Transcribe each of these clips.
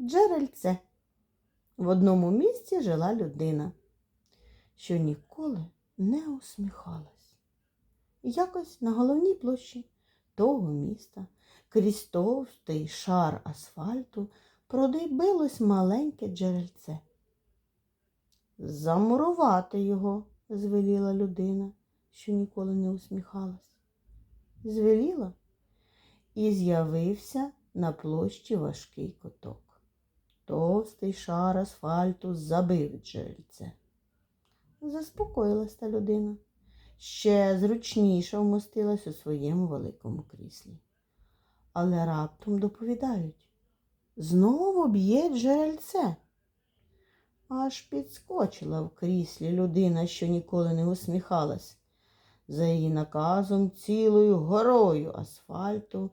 джерельце. В одному місці жила людина, що ніколи не усміхалась. Якось на головній площі того міста крізь товстий шар асфальту продибилось маленьке джерельце. Замурувати його, звеліла людина, що ніколи не усміхалась. Звеліла і з'явився на площі важкий коток. Товстий шар асфальту забив джерельце. Заспокоїлась та людина. Ще зручніше вмостилась у своєму великому кріслі. Але раптом доповідають знову б'є джерельце. Аж підскочила в кріслі людина, що ніколи не усміхалась. За її наказом цілою горою асфальту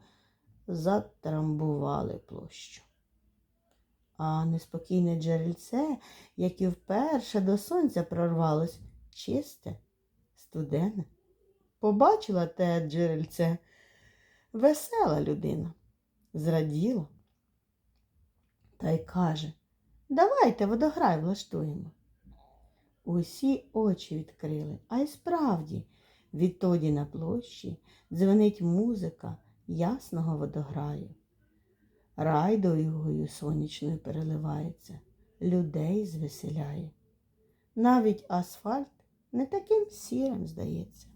затрамбували площу. А неспокійне джерельце, як і вперше до сонця прорвалось, чисте, студене. Побачила те джерельце весела людина, зраділа та й каже Давайте водограй влаштуємо. Усі очі відкрили, а й справді, відтоді на площі дзвенить музика ясного водограю. Райдою сонячною переливається, людей звеселяє. Навіть асфальт не таким сірим здається.